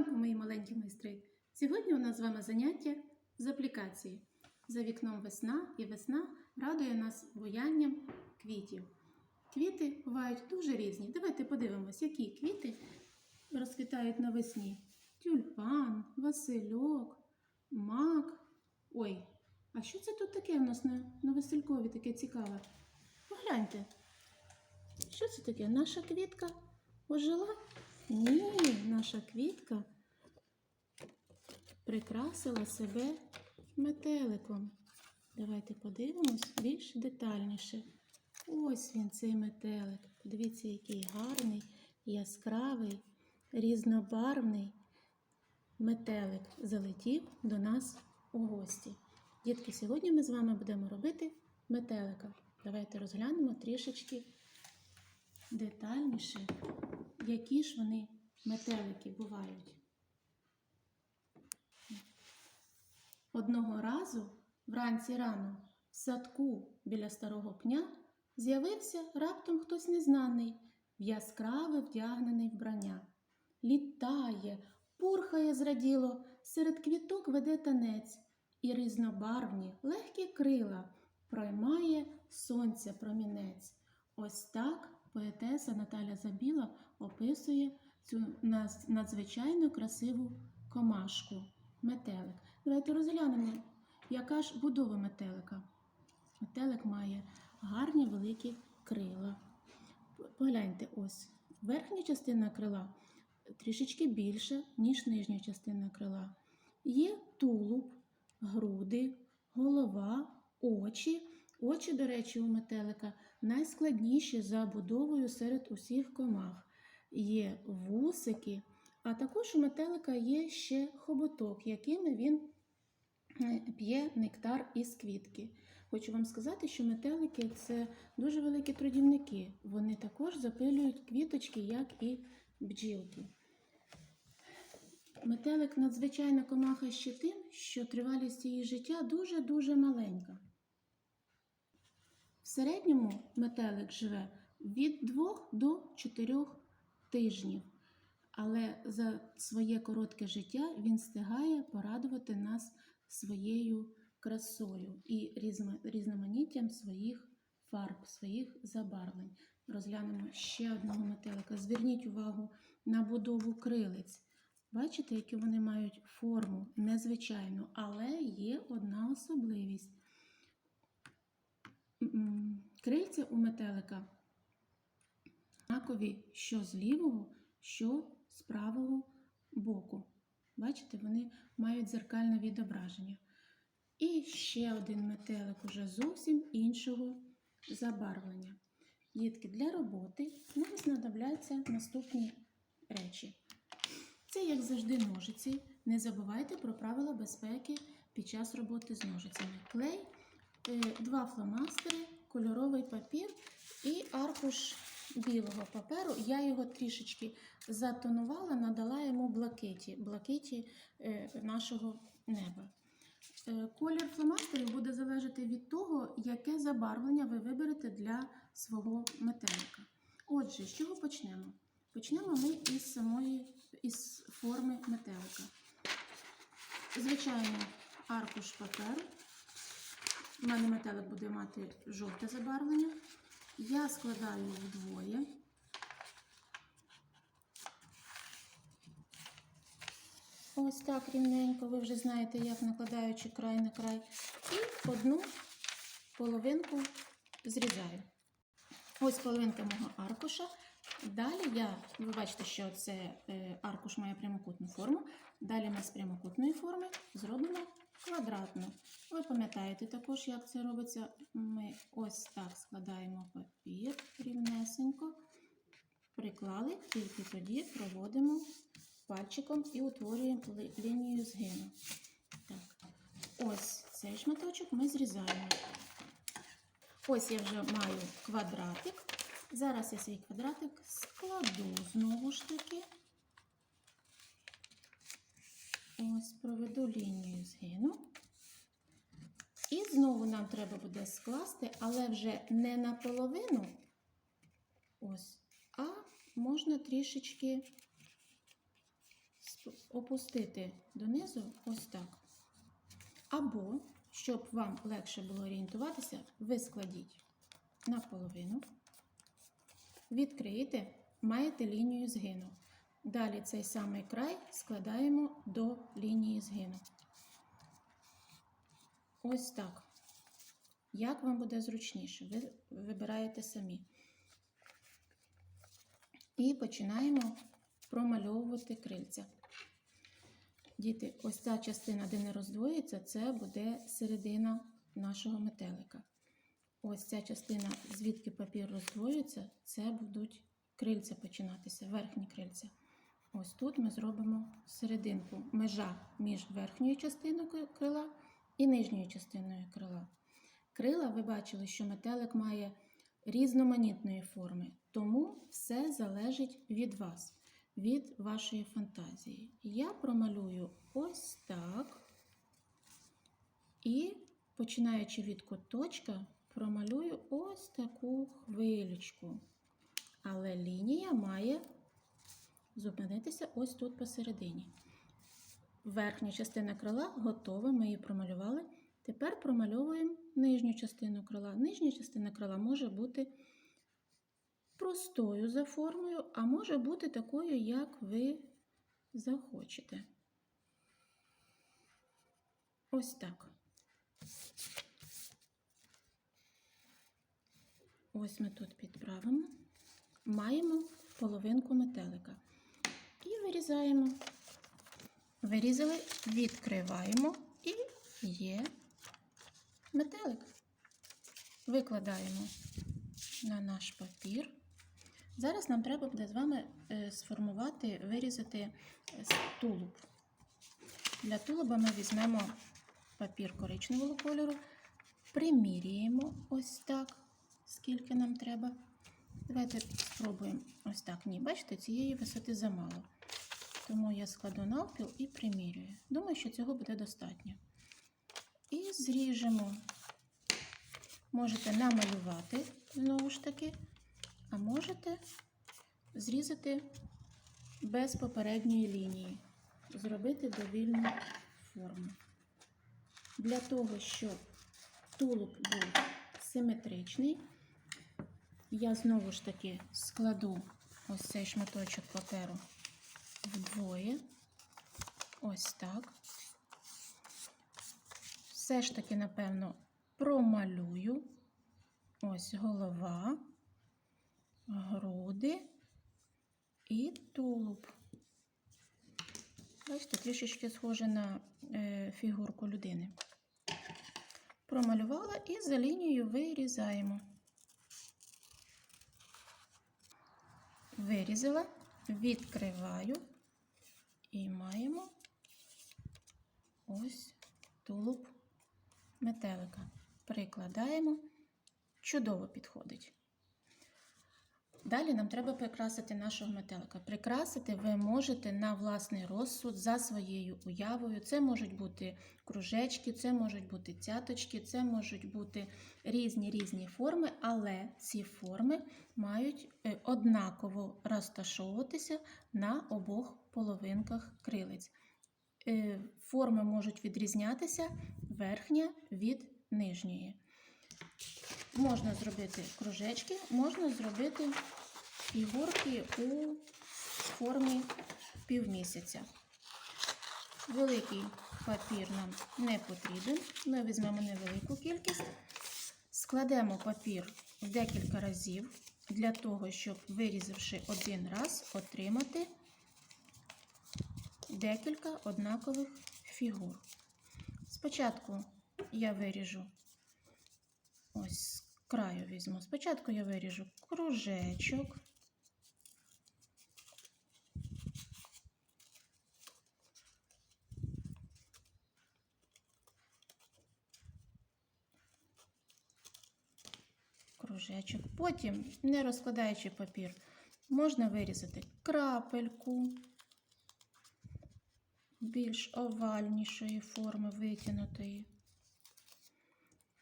ранку, мої маленькі майстри! Сьогодні у нас з вами заняття з аплікації. За вікном весна, і весна радує нас буянням квітів. Квіти бувають дуже різні. Давайте подивимось, які квіти розквітають навесні. Тюльпан, васильок, мак. Ой, а що це тут таке у нас на, на Василькові таке цікаве? Погляньте. Що це таке? Наша квітка ожила? Ні, наша квітка прикрасила себе метеликом. Давайте подивимось більш детальніше. Ось він, цей метелик. Подивіться, який гарний, яскравий, різнобарвний метелик залетів до нас у гості. Дітки, сьогодні ми з вами будемо робити метелика. Давайте розглянемо трішечки детальніше, які ж вони метелики бувають. Одного разу, вранці рано, в садку біля старого пня з'явився раптом хтось незнаний, в яскраве вдягнений вбрання. Літає, пурхає зраділо, серед квіток веде танець, і різнобарвні, легкі крила проймає сонця промінець. Ось так поетеса Наталя Забіла описує цю надзвичайно красиву комашку метелик. Давайте розглянемо, яка ж будова метелика. Метелик має гарні великі крила. Погляньте, ось верхня частина крила трішечки більша, ніж нижня частина крила. Є тулуб, груди, голова, очі. Очі, до речі, у метелика найскладніші за будовою серед усіх комах. Є вусики, а також у метелика є ще хоботок, якими він е, п'є нектар із квітки. Хочу вам сказати, що метелики це дуже великі трудівники. Вони також запилюють квіточки, як і бджілки. Метелик надзвичайна комаха ще тим, що тривалість її життя дуже-дуже маленька. Середньому метелик живе від 2 до 4 тижнів, але за своє коротке життя він встигає порадувати нас своєю красою і різноманіттям своїх фарб, своїх забарвлень. Розглянемо ще одного метелика. Зверніть увагу на будову крилиць. Бачите, які вони мають форму незвичайну, але є одна особливість. Крильця у метелика однакові що з лівого, що з правого боку. Бачите, вони мають дзеркальне відображення. І ще один метелик уже зовсім іншого забарвлення. Дітки, для роботи нам знадобляться наступні речі. Це, як завжди, ножиці. Не забувайте про правила безпеки під час роботи з ножицями. Клей, два фломастери, кольоровий папір і аркуш білого паперу. Я його трішечки затонувала, надала йому блакиті, блакиті е, нашого неба. Е, Колір фломастерів буде залежати від того, яке забарвлення ви виберете для свого метелика. Отже, з чого почнемо? Почнемо ми із самої із форми метелика. Звичайно, аркуш паперу. У мене метелик буде мати жовте забарвлення. Я складаю вдвоє. Ось так рівненько. Ви вже знаєте, як накладаючи край на край. І одну половинку зрізаю. Ось половинка мого аркуша. Далі я, ви бачите, що це е, аркуш має прямокутну форму. Далі ми з прямокутної форми зробимо квадратну. Ви пам'ятаєте також, як це робиться. Ми ось так складаємо папір рівнесенько, приклали, тільки тоді проводимо пальчиком і утворюємо лінію згину. Так. Ось цей шматочок ми зрізаємо. Ось я вже маю квадратик. Зараз я свій квадратик складу знову ж таки. Ось проведу лінію згину. І знову нам треба буде скласти, але вже не наполовину, ось, а можна трішечки опустити донизу ось так. Або, щоб вам легше було орієнтуватися, ви складіть наполовину, відкриєте, маєте лінію згину. Далі цей самий край складаємо до лінії згину. Ось так. Як вам буде зручніше, ви вибираєте самі. І починаємо промальовувати крильця. Діти, ось ця частина, де не роздвоїться, це буде середина нашого метелика. Ось ця частина, звідки папір роздвоюється, це будуть крильця починатися, верхні крильця. Ось тут ми зробимо серединку, межа між верхньою частиною крила і нижньою частиною крила. Крила, ви бачили, що метелик має різноманітної форми, тому все залежить від вас, від вашої фантазії. Я промалюю ось так. І, починаючи від куточка, промалюю ось таку хвилечку. Але лінія має зупинитися ось тут посередині. Верхня частина крила готова, ми її промалювали. Тепер промальовуємо нижню частину крила. Нижня частина крила може бути простою за формою, а може бути такою, як ви захочете. Ось так. Ось ми тут підправимо. Маємо половинку метелика. І вирізаємо. Вирізали, відкриваємо і є метелик. Викладаємо на наш папір. Зараз нам треба буде з вами е, сформувати, вирізати тулуб. Для тулуба ми візьмемо папір коричневого кольору, приміряємо ось так, скільки нам треба. Давайте спробуємо ось так. Ні, бачите, цієї висоти замало. Тому я складу навпіл і примірюю. Думаю, що цього буде достатньо. І зріжемо. Можете намалювати, знову ж таки, а можете зрізати без попередньої лінії, зробити довільну форму. Для того, щоб тулуб був симетричний, я знову ж таки складу ось цей шматочок паперу вдвоє. Ось так. Все ж таки, напевно, промалюю. Ось голова, груди і тулуб. Бачите, трішечки схоже на е, фігурку людини. Промалювала і за лінією вирізаємо. Вирізала, відкриваю і маємо ось тулуб метелика. Прикладаємо, чудово підходить. Далі нам треба прикрасити нашого метелика. Прикрасити ви можете на власний розсуд за своєю уявою. Це можуть бути кружечки, це можуть бути цяточки, це можуть бути різні різні форми, але ці форми мають е, однаково розташовуватися на обох половинках крилиць. Е, Форми можуть відрізнятися верхня від нижньої. Можна зробити кружечки, можна зробити фігурки у формі півмісяця. Великий папір нам не потрібен. Ми візьмемо невелику кількість, складемо папір в декілька разів для того, щоб, вирізавши один раз, отримати декілька однакових фігур. Спочатку я виріжу ось з краю візьму. Спочатку я виріжу кружечок. Кружечок. Потім, не розкладаючи папір, можна вирізати крапельку більш овальнішої форми витягнутої.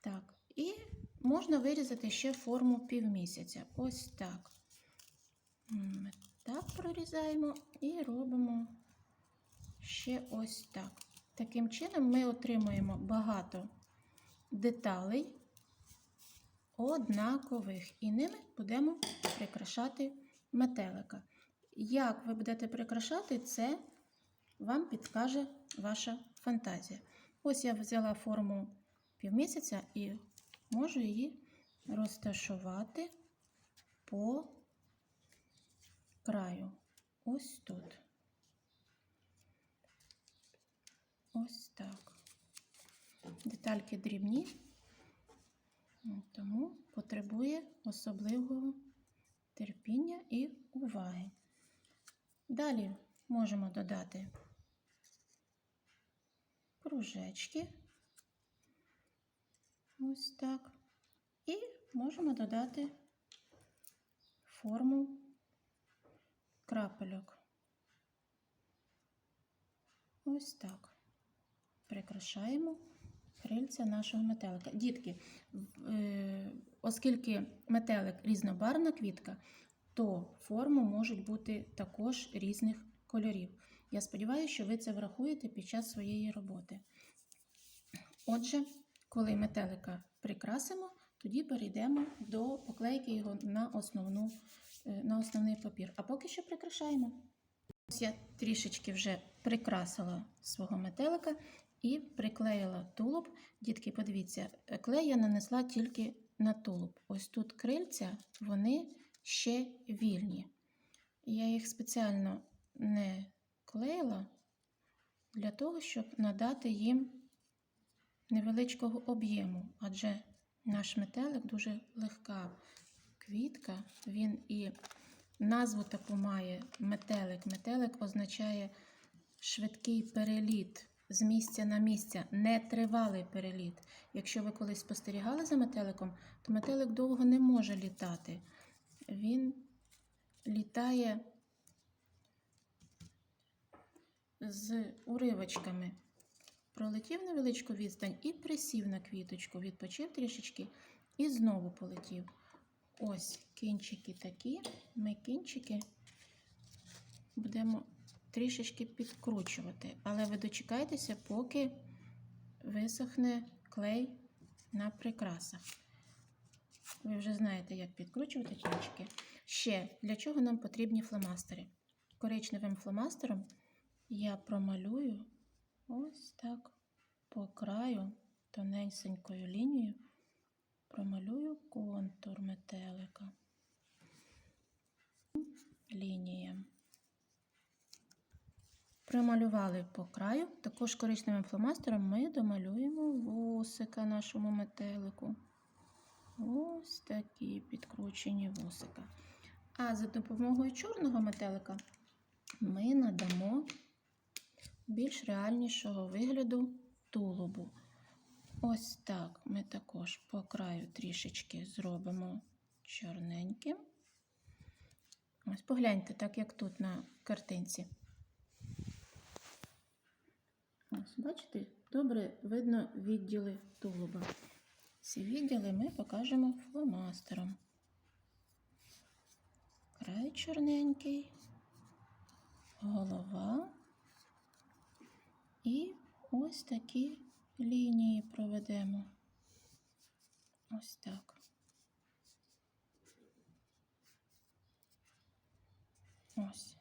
Так, і можна вирізати ще форму півмісяця. Ось так. Ми так прорізаємо і робимо ще ось так. Таким чином ми отримуємо багато деталей однакових, і ними будемо прикрашати метелика. Як ви будете прикрашати, це вам підкаже ваша фантазія. Ось я взяла форму півмісяця і можу її розташувати по краю. Ось тут. Ось так. Детальки дрібні, тому потребує особливого терпіння і уваги. Далі можемо додати кружечки. Ось так. І можемо додати форму крапельок. Ось так. Прикрашаємо крильця нашого метелика. Дітки, е, оскільки метелик різнобарвна квітка, то форми можуть бути також різних кольорів. Я сподіваюся, що ви це врахуєте під час своєї роботи. Отже, коли метелика прикрасимо, тоді перейдемо до поклейки його на, основну, е, на основний папір. А поки що прикрашаємо. Ось я трішечки вже прикрасила свого метелика і приклеїла тулуб. Дітки, подивіться, клей я нанесла тільки на тулуб. Ось тут крильця, вони ще вільні. Я їх спеціально не клеїла для того, щоб надати їм невеличкого об'єму, адже наш метелик дуже легка квітка, він і назву таку має метелик. Метелик означає швидкий переліт з місця на місце, нетривалий переліт. Якщо ви колись спостерігали за метеликом, то метелик довго не може літати. Він літає з уривочками. Пролетів невеличку відстань і присів на квіточку, відпочив трішечки і знову полетів. Ось кінчики такі. Ми кінчики будемо трішечки підкручувати, але ви дочекайтеся, поки висохне клей на прикрасах. Ви вже знаєте, як підкручувати кінчики. Ще для чого нам потрібні фломастери? Коричневим фломастером я промалюю ось так по краю тоненькою лінією промалюю контур метелика лінієм. Промалювали по краю, також коричневим фломастером ми домалюємо вусика нашому метелику. Ось такі підкручені вусика. А за допомогою чорного метелика ми надамо більш реальнішого вигляду тулубу. Ось так ми також по краю трішечки зробимо чорненьким. Ось погляньте, так як тут на картинці. Ось, бачите, добре видно відділи тулуба. Ці відділи ми покажемо фломастером. Край чорненький, голова і ось такі лінії проведемо. Ось так. Ось.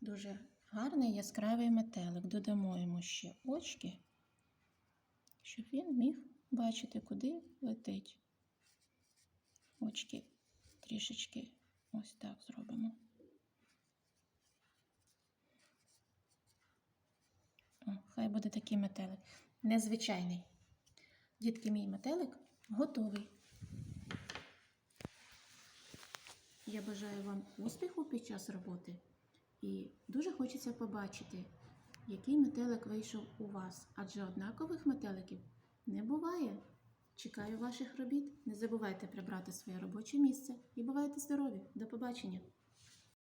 Дуже гарний яскравий метелик. Додамо йому ще очки, щоб він міг бачити, куди летить. Очки трішечки ось так зробимо. Хай буде такий метелик. Незвичайний. Дітки, мій метелик готовий. Я бажаю вам успіху під час роботи. І дуже хочеться побачити, який метелик вийшов у вас, адже однакових метеликів не буває. Чекаю ваших робіт. Не забувайте прибрати своє робоче місце і бувайте здорові. До побачення!